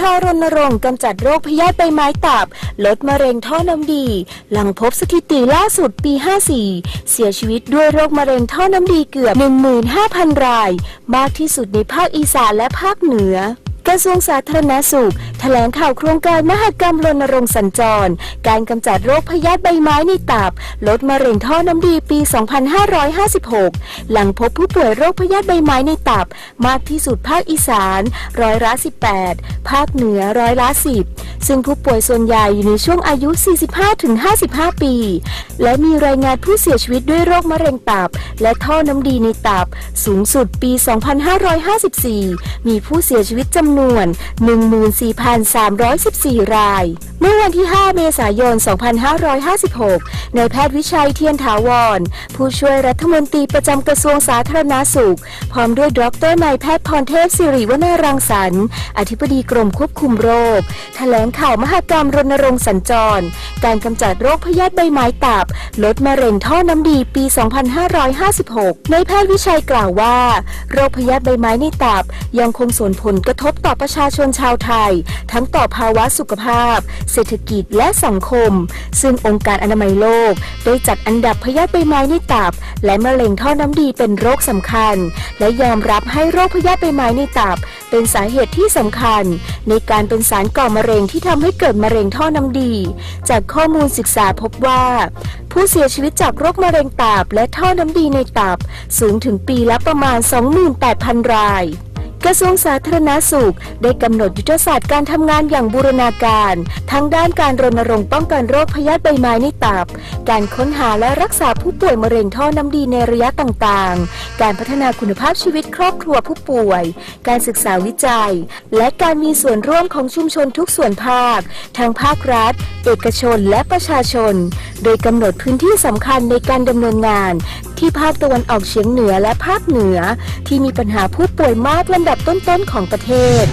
ทรณรงค์กำจัดโรคพยาธิใบไม้ตับ ลดมะเร็งท่อน้ำดี หลังพบสถิติล่าสุดปี 54 เสียชีวิตด้วยโรคมะเร็งท่อน้ำดีเกือบ 15,000 ราย มากที่สุดในภาคอีสานและภาคเหนือ กระทรวงสาธารณสุข แถลงข่าวโครงการมหกรรมรณรงค์สัญจร การกำจัดโรคพยาธิใบไม้ในตับ ลดมะเร็งท่อน้ำดีปี 2556 หลังพบผู้ป่วยโรคพยาธิใบไม้ในตับ มากที่สุดภาคอีสานร้อยละ18 ภาคเหนือร้อยละ10 ซึ่งผู้ป่วยส่วนใหญ่อยู่ในช่วงอายุ 45-55 ปี และมีรายงานผู้เสียชีวิตด้วยโรคมะเร็งตับ และท่อน้ำดีในตับ สูงสุดปี 2554 มีผู้เสียชีวิตจำนวน 14,314 ราย เมื่อวันที่ 5 เมษายน 2556 นายแพทย์วิชัยเทียนถาวร ผู้ช่วยรัฐมนตรีประจำกระทรวงสาธารณาสุข พร้อมด้วยดรนายแพทย์พรเทพสิริวนารังสรรค์ อธิบดีกรมควบคุมโรค แถลงข่าวมหกรรมรณรงค์สัญจร การกำจัดโรคพยาธิใบไม้ตับ ลดมะเร็งท่อน้ำดีปี 2556 ในแพทย์วิชัยกล่าวว่า โรคพยาธิใบไม้ในตับ ยังคงส่งผลกระทบต่อประชาชนชาวไทย ทั้งต่อภาวะสุขภาพ เศรษฐกิจและสังคม ซึ่งองค์การอนามัยโลก ได้จัดอันดับพยาธิใบไม้ในตับ และมะเร็งท่อน้ำดีเป็นโรคสำคัญ และยอมรับให้โรคพยาธิใบไม้ในตับ เป็นสาเหตุที่สำคัญ ในการเป็นสารก่อมะเร็งที่ที่ทำให้เกิดมะเร็งท่อน้ำดี จากข้อมูลศึกษาพบว่า ผู้เสียชีวิตจากโรคมะเร็งตับและท่อน้ำดีในตับ สูงถึงปีละประมาณ 28,000 ราย กระทรวงสาธารณาสุข ได้กำหนดยุทธศาสตร์การทำงานอย่างบูรณาการ ทั้งด้านการรณรงค์ป้องกันโรคพยาธิใบไม้ในตับ การค้นหาและรักษาผู้ป่วยมะเร็งท่อน้ำดีในระยะต่างๆ การพัฒนาคุณภาพชีวิตครอบครัวผู้ป่วย การศึกษาวิจัย และการมีส่วนร่วมของชุมชนทุกส่วนภาค ทั้งภาครัฐ เอกชนและประชาชน โดยกำหนดพื้นที่สำคัญในการดำเนินงาน ที่ภาคตะวันออกเฉียงเหนือและภาคเหนือ ที่มีปัญหาผู้ป่วยมากลำดับต้นๆของประเทศ